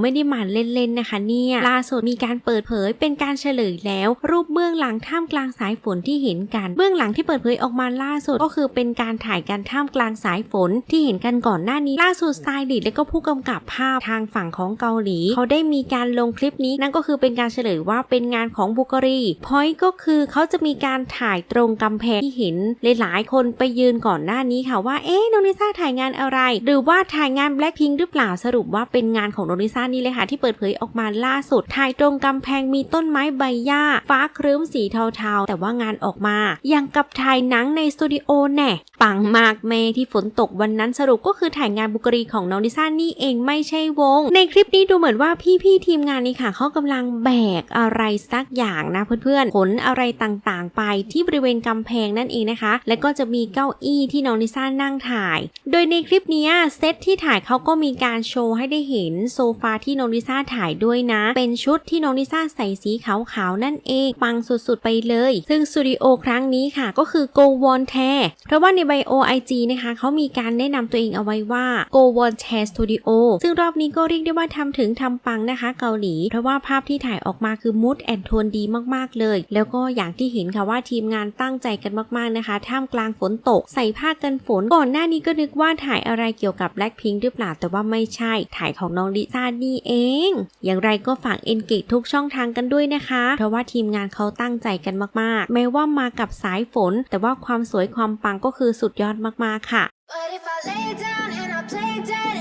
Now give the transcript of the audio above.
ไม่ได้หมาเล่นๆนะคะเนี่ยล่าสุดมีการเปิดเผยเป็นการเฉลยแล้ว รูปเบื้องหลังท่ามกลางสายฝนที่เห็นกัน เบื้องหลังที่เปิดเผยออกมาล่าสุดก็คือเป็นการถ่ายกันท่ามกลางสายฝนที่เห็นกันก่อนหน้านี้ ล่าสุดสไตลิสต์และก็ผู้กำกับภาพทางฝั่งของเกาหลี เขาได้มีการลงคลิปนี้นั่นก็คือเป็นการเฉลยว่าเป็นงานของบุกรีพอยก็คือเขาจะมีการถ่ายตรงกำแพงที่เห็นหลายๆคนไปยืนก่อนหน้านี้ค่ะว่าเอ๊ะน้องลิซาถ่ายงานอะไร หรือว่าถ่ายงาน Blackpink หรือเปล่าสรุปว่าเป็นงานของน้องลิซานี่เลยค่ะที่เปิดเผยออกมาล่าสุดถ่ายตรงกำแพงมีต้นไม้ใบหญ้า ฟ้าครึ้มสีเทาๆ แต่ว่างานออกมาอย่างกับถ่ายหนังในสตูดิโอแน่ ปังมากเมที่ฝนตกวันนั้นสรุปก็คือถ่ายงานบุกรีของน้องลิซ่านี่เองไม่ใช่วง ในคลิปนี้ดูเหมือนว่าพี่ๆทีมงานนี่ค่ะเขากำลังแบกอะไรสักอย่างนะเพื่อนๆขนอะไรต่างๆ ไปที่บริเวณกำแพงนั่นเองนะคะ และก็จะมีเก้าอี้ที่น้องลิซ่านั่งถ่าย โดยในคลิปนี้เซตที่ถ่ายเขาก็มีการโชว์ให้ได้เห็นโซฟาที่น้องลิซ่าถ่ายด้วยนะ เป็นชุดที่น้องลิซ่าใส่สีขาวๆนั่นเองปังสุดๆไปเลย ซึ่งสตูดิโอครั้งนี้ค่ะก็คือ Go w o n t a เพราะว่าในไบโอ IG นะคะเขามีการแนะนำตัวเองเอาไว้ว่า Go w o n t a Studio ซึ่งรอบนี้ก็เรียกได้ว่าทำถึงทำปังนะคะเกาหลี เพราะว่าภาพที่ถ่ายออกมาคือมูดแอนโทนดีมากๆเลย แล้วก็อย่างที่เห็นค่ะว่าทีมงานตั้งใจกันมากๆนะคะ ท่ามกลางฝนตก ใส่ผ้ากันฝน ก่อนหน้านี้ก็นึกว่าถ่ายอะไรเกี่ยวกับ Blackpink หรือเปล่าแต่ว่าไม่ใช่ ถ่ายของน้องลิซ่านี่เอง อย่างไรก็ฝากเอนเกจทุกช่องทางกันด้วยนะคะ เพราะว่าทีมงานเขาตั้งใจกันมากๆ แม้ว่ามากับสายฝน แต่ว่าความสวยความปังก็คือสุดยอดมากๆค่ะ But if I lay down and I play dead